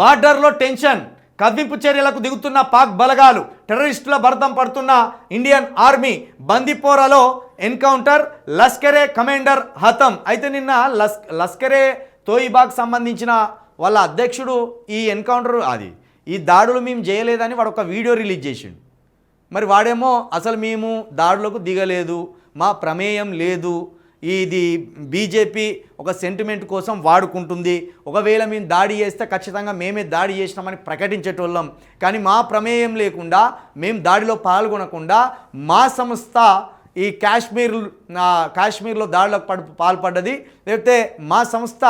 బార్డర్లో టెన్షన్ కవ్వింపు చర్యలకు దిగుతున్న పాక్ బలగాలు టెర్రరిస్టుల భరతం పడుతున్న ఇండియన్ ఆర్మీ బందిపోరాలో ఎన్కౌంటర్ లస్కరే కమాండర్ హతం. అయితే నిన్న లస్ లస్కరే తోయిబాగ్ సంబంధించిన వాళ్ళ అధ్యక్షుడు ఈ ఎన్కౌంటర్ అది ఈ దాడులు మేము చేయలేదని వాడు ఒక వీడియో రిలీజ్ చేసిండు. మరి వాడేమో అసలు మేము దాడులకు దిగలేదు మా ప్రమేయం లేదు ఇది బీజేపీ ఒక సెంటిమెంట్ కోసం వాడుకుంటుంది. ఒకవేళ మేము దాడి చేస్తే ఖచ్చితంగా మేమే దాడి చేసినామని ప్రకటించేటోళ్ళం. కానీ మా ప్రమేయం లేకుండా మేము దాడిలో పాల్గొనకుండా మా సంస్థ ఈ కాశ్మీర్ కాశ్మీర్లో దాడులకు పడు పాల్పడ్డది. లేకపోతే మా సంస్థ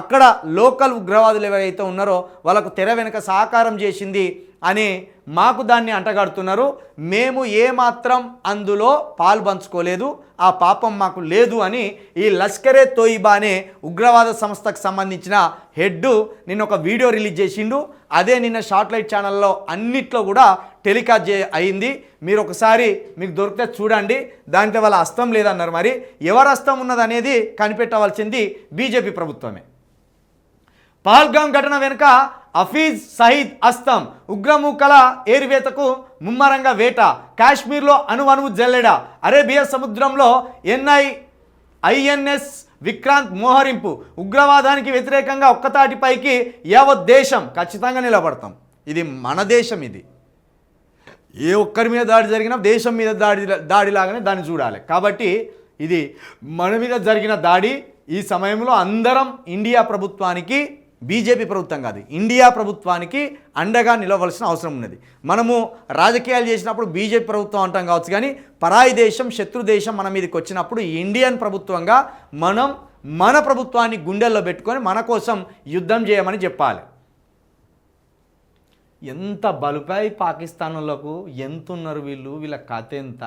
అక్కడ లోకల్ ఉగ్రవాదులు ఎవరైతే ఉన్నారో వాళ్ళకు తెర వెనుక సహకారం చేసింది అని మాకు దాన్ని అంటగడుతున్నారు. మేము ఏమాత్రం అందులో పాల్పంచుకోలేదు. ఆ పాపం మాకు లేదు అని ఈ లష్కరే తోయిబా అనే ఉగ్రవాద సంస్థకు సంబంధించిన హెడ్ నిన్న ఒక వీడియో రిలీజ్ చేసిండు. అదే నిన్న షార్ట్ లైట్ ఛానల్లో అన్నిట్లో కూడా టెలికాస్ట్ చే అయింది. మీరు ఒకసారి మీకు దొరికితే చూడండి. దాంట్లో వాళ్ళ అస్తం లేదన్నారు మరి. ఎవరు అస్తం ఉన్నది అనేది కనిపెట్టవలసింది బీజేపీ ప్రభుత్వమే. పహల్గాం ఘటన వెనుక హఫీజ్ సయీద్ అస్తం ఉగ్రముఖల ఏరివేతకు ముమ్మరంగా వేట కాశ్మీర్లో అణువణువు జల్లెడ అరేబియా సముద్రంలో ఎన్ఐ ఐఎన్ఎస్ విక్రాంత్ మోహరింపు ఉగ్రవాదానికి వ్యతిరేకంగా ఒక్కతాటిపైకి యావత్ దేశం ఖచ్చితంగా నిలబడతాం. ఇది మన దేశం ఇది. ఏ ఒక్కరి మీద దాడి జరిగినా దేశం మీద దాడి దాడిలాగానే దాన్ని చూడాలి. కాబట్టి ఇది మన మీద జరిగిన దాడి ఈ సమయంలో అందరం ఇండియా ప్రభుత్వానికి బీజేపీ ప్రభుత్వం కాదు. ఇండియా ప్రభుత్వానికి అండగా నిలవలసిన అవసరం ఉన్నది. మనము రాజకీయాలు చేసినప్పుడు బీజేపీ ప్రభుత్వం అంటాం కావచ్చు కానీ పరాయి దేశం శత్రు దేశం మన మీదకి వచ్చినప్పుడు ఇండియన్ ప్రభుత్వంగా మనం మన ప్రభుత్వాన్ని గుండెల్లో పెట్టుకొని మన కోసం యుద్ధం చేయమని చెప్పాలి. ఎంత బలుపై పాకిస్తాన్లకు ఎంత ఉన్నారు వీళ్ళు? వీళ్ళ కథ ఎంత?